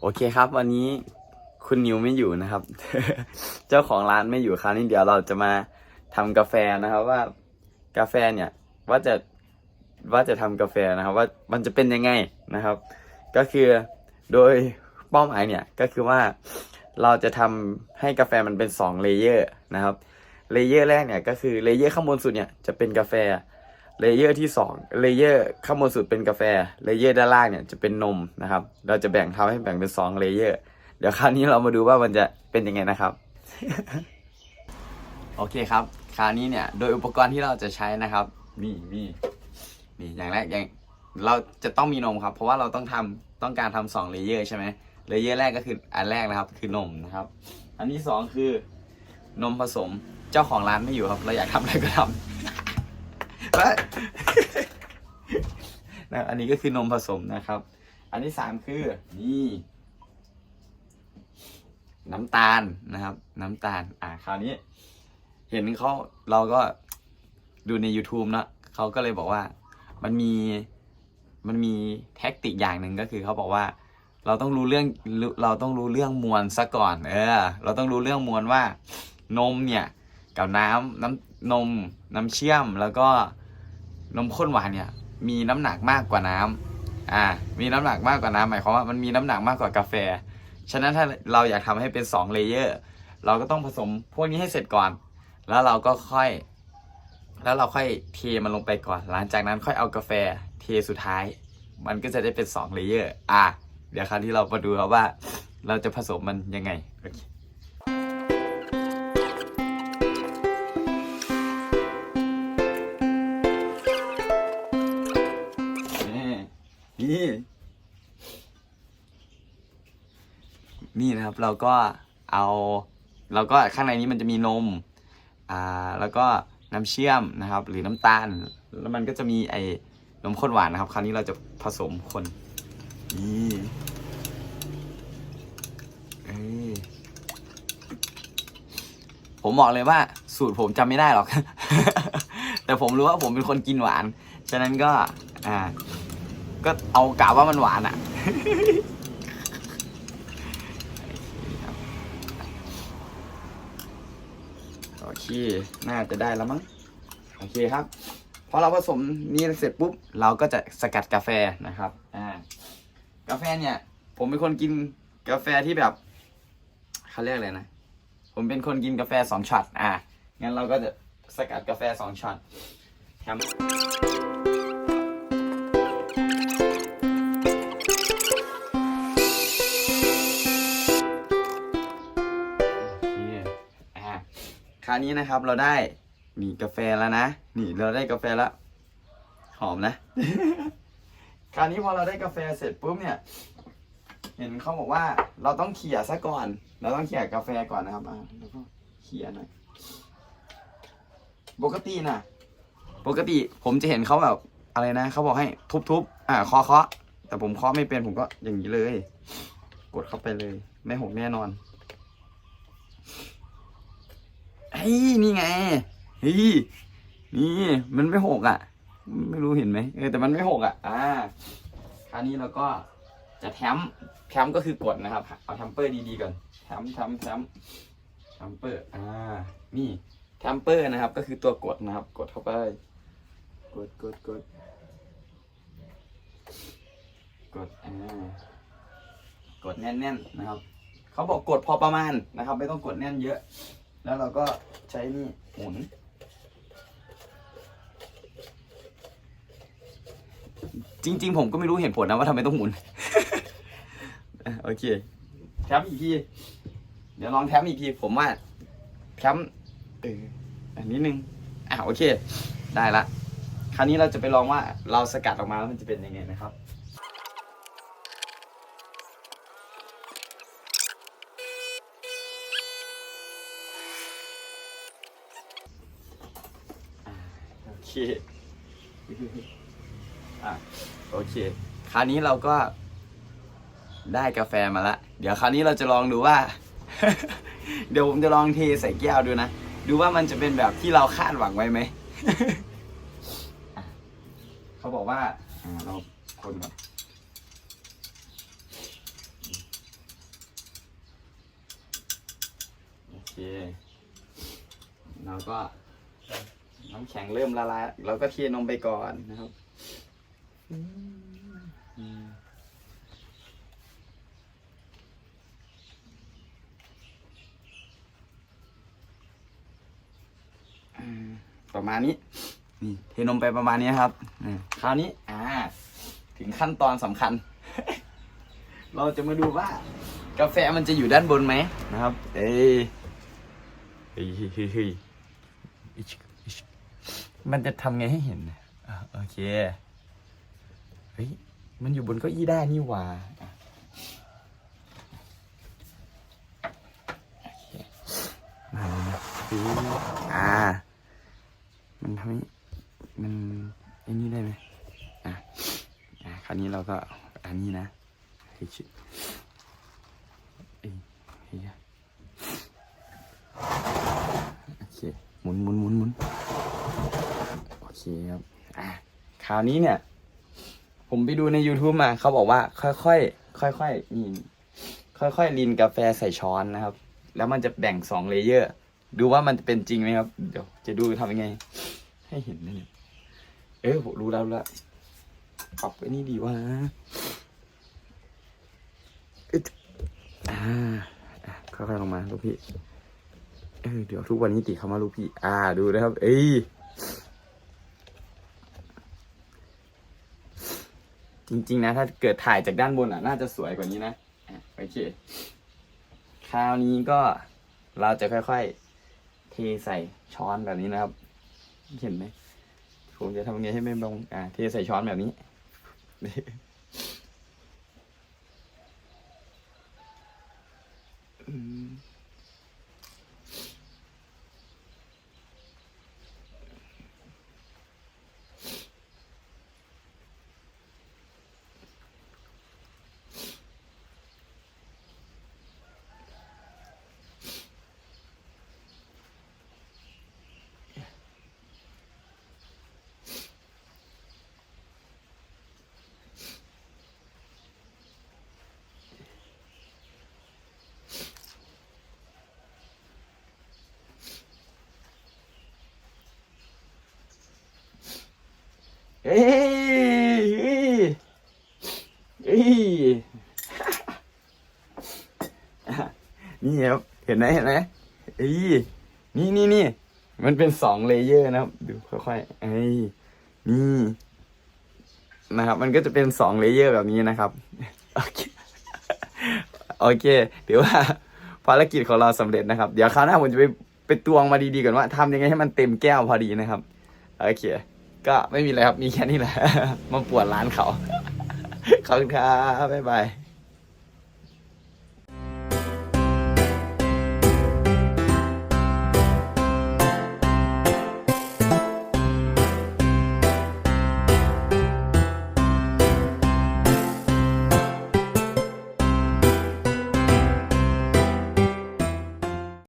โอเคครับ วันนี้คุณนิวไม่อยู่นะครับ เจ้าของร้านไม่อยู่คราวนี้เดี๋ยวเราจะมาทำกาแฟนะครับว่ากาแฟเนี่ยว่าจะว่าจะทำกาแฟนะครับ ว่ามันจะเป็นยังไงนะครับ ก็คือโดยเป้าหมายเนี่ยก็คือว่าเราจะทำให้กาแฟมันเป็น2เลเยอร์นะครับเลเยอร์แรกเนี่ยก็คือเลเยอร์ข้างบนสุดเนี่ยจะเป็นกาแฟ เลเยอร์ที่2เลเยอร์ข้างบนสุดเป็นกาแฟเลเยอร์ด้านล่างเนี่ยจะเป็นนมนะครับ เราจะแบ่งทำให้แบ่งเป็น2เลเยอร์เดี๋ยวคราวนี้เรามาดูว่ามันจะเป็นยังไงนะครับ โอเคครับ คราวนี้เนี่ยโดยอุปกรณ์ที่เราจะใช้นะครับนี่นี่นี่อย่างแรกอย่างเราจะต้องมีนมครับ เพราะว่าเราต้องทำต้องการทำสองเลเยอร์ใช่ไหมเลเยอร์แรกก็คืออันแรกนะครับคือนมนะครับ อันที่สองคือนมผสมเจ้าของร้านไม่อยู่ครับ เราอยากทำอะไรก็ทำ เฮ้ยนะอันนี้ก็คือนมผสมนะครับ อันที่สามคือนี่ น้ำตาลนะครับ น้ำตาล อ่าคราวนี้ เห็นเขาเราก็ดูใน YouTube นะเขาก็เลยบอกว่ามันมีมันมีแท็กติกอย่างหนึ่งก็คือเขาบอกว่า เราต้องรู้เรื่องเราต้องรู้เรื่องมวลซะก่อน เออ เราต้องรู้เรื่องมวลว่านมเนี่ย กับน้ำน้ำนมน้ำเชื่อมแล้วก็ นมข้นหวานเนี่ย มีน้ำหนักมากกว่าน้ำอ่า มีน้ำหนักมากกว่าน้ำหมายความว่ามันมีน้ำหนักมากกว่ากาแฟ ฉะนั้นถ้าเราอยากทำให้เป็น2เลเยอร์เราก็ต้องผสมพวกนี้ให้เสร็จก่อน แล้วเราก็ค่อย แล้วเราค่อยเทมันลงไปก่อน หลังจากนั้นค่อยเอากาแฟเทสุดท้าย มันก็จะได้เป็น2เลเยอร์ อะ เดี๋ยวคราวที่เรามาดูครับว่า เราจะผสมมันยังไงโนี่นี่นะครับ เราก็เอา เราก็ข้างในนี้มันจะมีนม อ่า แล้วก็น้ำเชื่อมนะครับ หรือน้ำตาล แล้วมันก็จะมีไอ้นมข้นหวานนะครับ คราวนี้เราจะผสมคนนี่เอ้ยผมบอกเลยว่า สูตรผมจำไม่ได้หรอก แต่ผมรู้ว่าผมเป็นคนกินหวาน ฉะนั้นก็ อ่า ก็เอากะว่ามันหวานอะโอเค น่าจะได้แล้วมั้ง โอเคครับ พอเราผสมนี้เสร็จปุ๊บ เราก็จะสกัดกาแฟนะครับ อ่า กาแฟเนี่ย ผมเป็นคนกินกาแฟที่แบบเขาเรียกอะไรนะ ผมเป็นคนกินกาแฟสองช็อต อ่า งั้นเราก็จะสกัดกาแฟสองช็อตแถม คราวนี้นะครับเราได้นี่กาแฟแล้วนะ นี่เราได้กาแฟแล้ว หอมนะ คราวนี้พอเราได้กาแฟเสร็จปุ๊บเนี่ย เห็นเขาบอกว่าเราต้องเขี่ยซะก่อน เราต้องเขี่ยกาแฟก่อนนะครับอ่าแล้วก็เขี่ยหน่อยปกตินะปกติผมจะเห็นเขาแบบอะไรนะเขาบอกให้ทุบๆอ่าเคาะเคาะแต่ผมเคาะไม่เป็นผมก็อย่างนี้เลย กดเข้าไปเลย ไม่หกแน่นอน เฮ้ย นี่ไงเฮ้ยนี่มันไม่หกอะ ไม่รู้เห็นไหมเออแต่มันไม่หกอะ อ่าคราวนี้เราก็จะแถมแถมก็คือกดนะครับ เอาแทมเปอร์ดีๆก่อนแถมแถมแถมแถมเปอร์ อ่า นี่แทมเปอร์นะครับ ก็คือตัวกดนะครับ กดเข้าไป กดกดกดกดอ่ากดแน่นๆนะครับ เขาบอกกดพอประมาณนะครับ ไม่ต้องกดแน่นเยอะ แล้วเราก็ใช้นี่หมุน จริง ๆ ผมก็ไม่รู้เหตุผลนะว่าทำไมต้องหมุน โอเคแถมอีกที เดี๋ยวลองแถมอีกที ผมว่าแถมเอออันนี้นึง อะโอเค ได้ละ คราวนี้เราจะไปลองว่าเราสกัดออกมาแล้วมันจะเป็นยังไงนะครับ อ่โอเค คราวนี้เราก็ได้กาแฟมาละ เดี๋ยวคราวนี้เราจะลองดูว่า เดี๋ยวผมจะลองเทใส่แก้วดูนะ ดูว่ามันจะเป็นแบบที่เราคาดหวังไว้ไหม เขาบอกว่าเราคนแบบโอเค เราก็ น้ำแข็งเริ่มละลายเราก็เทนมไปก่อนนะครับอืมอืมประมาณนี้นี่เทนมไปประมาณนี้ครับคราวนี้ อ่า ถึงขั้นตอนสำคัญ เราจะมาดูว่า กาแฟมันจะอยู่ด้านบนไหมนะครับ เอ้ยเฮ้ยเฮ้ยเฮ้ยอิชอิช มันจะทำไงให้เห็นอโอเค เฮ้ย มันอยู่บนเก้าอี้ได้นี่หว่าอะโอเคมาเลยนะอ่า มันทำให้มันไอ้นี่ได้ไหมอะอะคราวนี้เราก็อันนี้นะเฮ้ยชิเฮ้ยโอเคหมุนหมุนหมุนหมุน คครับอะคราวนี้เนี่ย ผมไปดูใน YouTube มาเขาบอกว่า ค่อยๆค่อยๆนี่ค่อยๆลินกาแฟใส่ช้อนนะครับ แล้วมันจะแบ่งสองเลเยอร์ ดูว่ามันจะเป็นจริงไหมครับ เดี๋ยว จะดูทำยังไง ให้เห็นนะเนี่ย เออผมรู้แล้วล้วปรับไอ้นี่ดีว่าอ่าค่อยๆลงมาลูกพี่ เออเดี๋ยวทุกวันนี้ติเขามาลูกพี่ อ่า ดูนะครับ เอ้ย จริง ๆ นะ ถ้าเกิดถ่ายจากด้านบนอะ น่าจะสวยกว่านี้นะโอเค คราวนี้ก็เราจะค่อย ๆ เทใส่ช้อนแบบนี้นะครับ เห็นไหมผมจะทำไงให้ไม่บงอ่าเทใส่ช้อนแบบนี้ เอ้ยเอ้ยเอ้ยอะนี่ครับเห็นไหมเห็นไหมเอ้ยนี่นี่นี่มันเป็นสองเลเยอร์นะครับ ดูค่อยๆเอ้ยนี่นะครับ มันก็จะเป็นสองเลเยอร์แบบนี้นะครับ โอเคโอเคเดี๋ยวว่าภารกิจของเราสำเร็จนะครับ เดี๋ยวคราวหน้าผมจะไปไปตวงมาดีๆก่อนว่าทำยังไงให้มันเต็มแก้วพอดีนะครับ โอเค ก็ไม่มีอะไรครับ มีแค่นี้แหละ มาปวดร้านเขา ขอบคุณครับบ๊ายบาย